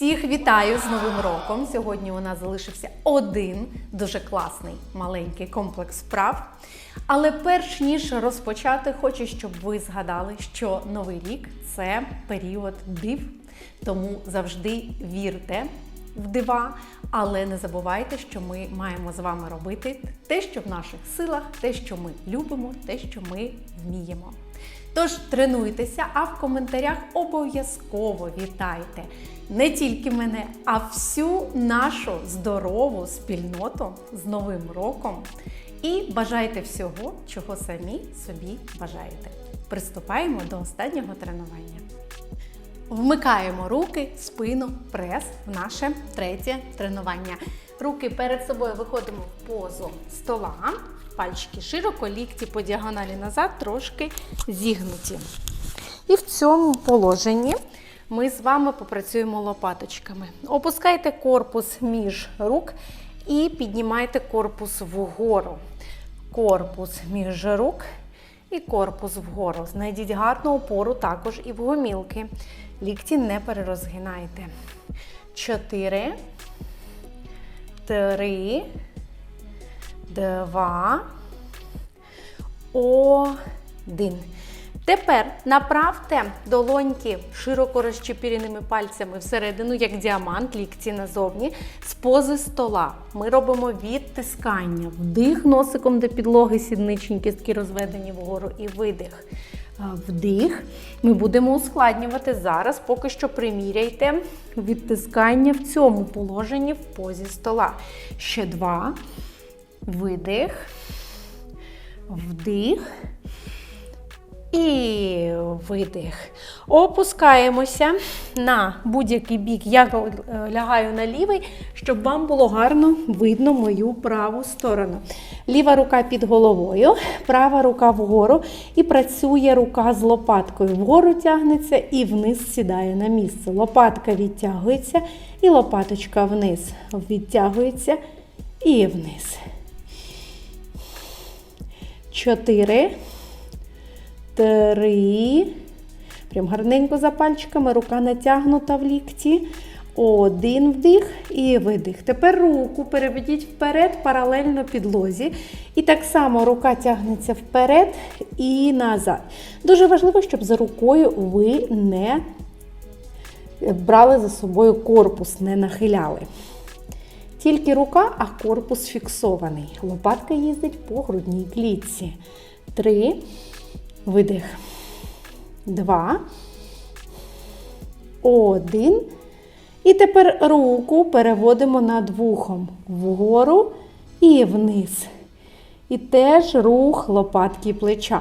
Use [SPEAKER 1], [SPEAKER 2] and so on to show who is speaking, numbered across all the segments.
[SPEAKER 1] Всіх вітаю з Новим роком. Сьогодні у нас залишився один дуже класний маленький комплекс вправ. Але перш ніж розпочати, хочу, щоб ви згадали, що новий рік це період див. Тому завжди вірте в дива, але не забувайте, що ми маємо з вами робити те, що в наших силах, те, що ми любимо, те, що ми вміємо. Тож тренуйтеся, а в коментарях обов'язково вітайте не тільки мене, а всю нашу здорову спільноту з Новим роком. І бажайте всього, чого самі собі бажаєте. Приступаємо до останнього тренування. Вмикаємо руки, спину, прес в наше третє тренування. Руки перед собою виходимо в позу стола, пальчики широко, лікті по діагоналі назад, трошки зігнуті. І в цьому положенні ми з вами попрацюємо лопаточками. Опускайте корпус між рук і піднімайте корпус вгору. Корпус між рук і корпус вгору. Знайдіть гарну опору також і в гомілки. Лікті не перерозгинайте. Чотири, три, два, один. Тепер направте долоньки широко розчепіреними пальцями всередину, як діамант, лікті назовні, з пози стола. Ми робимо відтискання, вдих носиком до підлоги, сідничні кістки розведені вгору і видих. Вдих. Ми будемо ускладнювати зараз, поки що приміряйте відтискання в цьому положенні в позі стола. Ще два. Видих. Вдих. І видих. Опускаємося на будь-який бік. Я лягаю на лівий, щоб вам було гарно видно мою праву сторону. Ліва рука під головою, права рука вгору. І працює рука з лопаткою. Вгору тягнеться і вниз сідає на місце. Лопатка відтягується, і лопаточка вниз. Відтягується і вниз. Чотири три. Прям гарненько за пальчиками, рука натягнута в лікті. Один вдих і видих. Тепер руку переведіть вперед, паралельно підлозі. І так само рука тягнеться вперед і назад. Дуже важливо, щоб за рукою ви не брали за собою корпус, не нахиляли. Тільки рука, а корпус фіксований. Лопатка їздить по грудній клітці. Три. Видих. Два. Один. І тепер руку переводимо над вухом вгору і вниз. І теж рух лопатки плеча.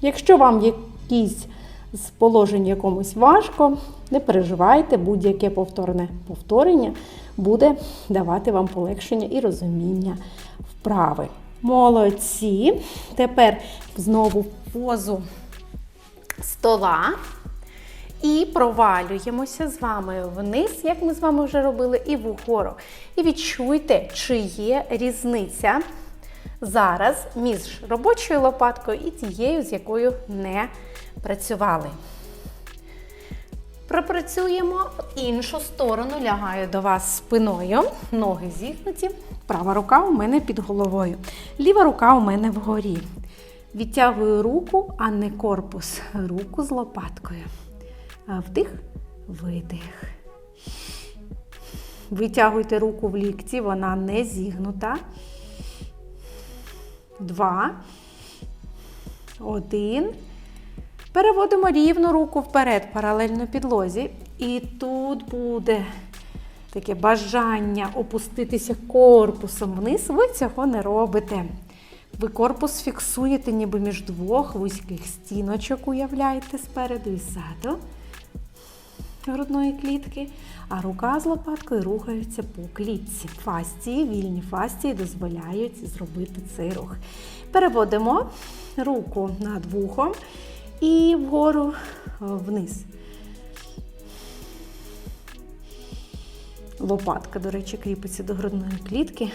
[SPEAKER 1] Якщо вам якийсь з положень якомусь важко, не переживайте, будь-яке повторне повторення буде давати вам полегшення і розуміння вправи. Молодці. Тепер знову позу стола. І провалюємося з вами вниз, як ми з вами вже робили, і вгору. І відчуйте, чи є різниця зараз між робочою лопаткою і тією, з якою не працювали. Пропрацюємо іншу сторону, лягаю до вас спиною, ноги зігнуті. Права рука у мене під головою. Ліва рука у мене вгорі. Відтягую руку, а не корпус. Руку з лопаткою. Вдих, видих. Витягуйте руку в лікті, вона не зігнута. Два. Один. Переводимо рівну руку вперед, паралельно підлозі. І тут буде таке бажання опуститися корпусом вниз, ви цього не робите. Ви корпус фіксуєте, ніби між двох вузьких стіночок, уявляєте, спереду і ззаду грудної клітки, а рука з лопаткою рухається по клітці. Фастії, вільні фастії дозволяють зробити цей рух. Переводимо руку над вухом і вгору вниз. Лопатка, до речі, кріпиться до грудної клітки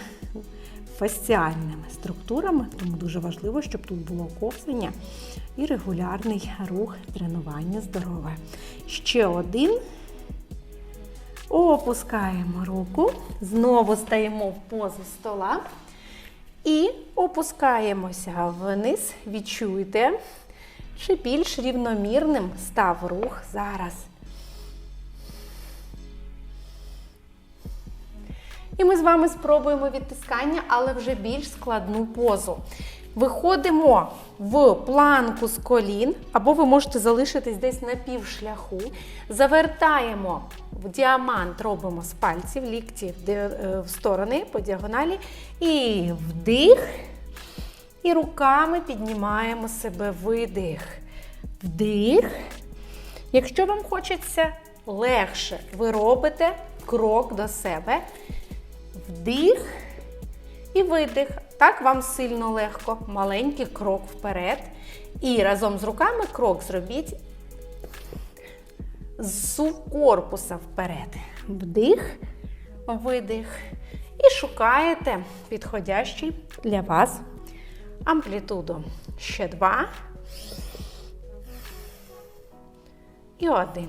[SPEAKER 1] фасціальними структурами, тому дуже важливо, щоб тут було ковзання і регулярний рух тренування здорове. Ще один Опускаємо руку, знову стаємо в позу стола і опускаємося вниз. Відчуйте, чи більш рівномірним став рух зараз. І ми з вами спробуємо відтискання, але вже більш складну позу. Виходимо в планку з колін, або ви можете залишитись десь на півшляху. Завертаємо в діамант, робимо з пальців, лікті е, в сторони по діагоналі. І вдих. І руками піднімаємо себе видих. Вдих. Якщо вам хочеться легше, ви робите крок до себе. Вдих і видих. Так вам сильно легко. Маленький крок вперед. І разом з руками крок зробіть з сувкорпуса вперед. Вдих, видих. І шукаєте підходящий для вас амплітуду. Ще два. І один.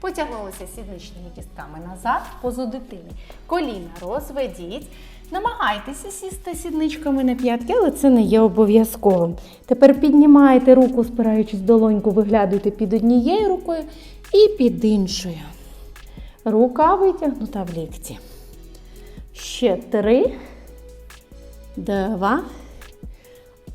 [SPEAKER 1] Потягнулися сідничними кістками назад, позу дитини. Коліна розведіть. Намагайтеся сісти сідничками на п'ятки, але це не є обов'язковим. Тепер піднімаєте руку, спираючись долоньку, виглядуйте під однією рукою і під іншою. Рука витягнута в лікті. Ще три, два,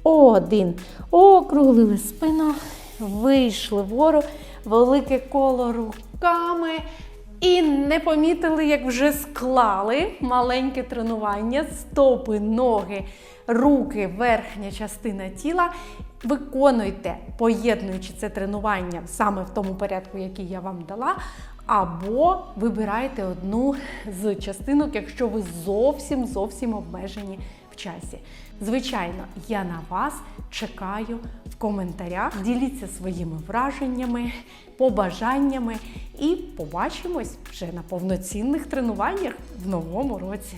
[SPEAKER 1] один. Округлили спину, вийшли вгору, велике коло руками. І не помітили, як вже склали маленьке тренування, стопи, ноги, руки, верхня частина тіла. Виконуйте, поєднуючи це тренування саме в тому порядку, який я вам дала. Або вибирайте одну з частинок, якщо ви зовсім зовсім обмежені часі. Звичайно, я на вас чекаю в коментарях. Діліться своїми враженнями, побажаннями і побачимось вже на повноцінних тренуваннях в новому році.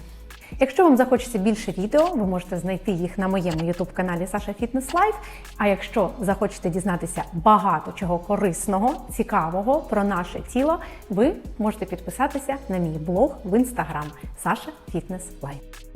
[SPEAKER 1] Якщо вам захочеться більше відео, ви можете знайти їх на моєму youtube каналі Саша Фітнес Лайф. А якщо захочете дізнатися багато чого корисного, цікавого про наше тіло, ви можете підписатися на мій блог в інстаграм Саша Фітнес Лайф.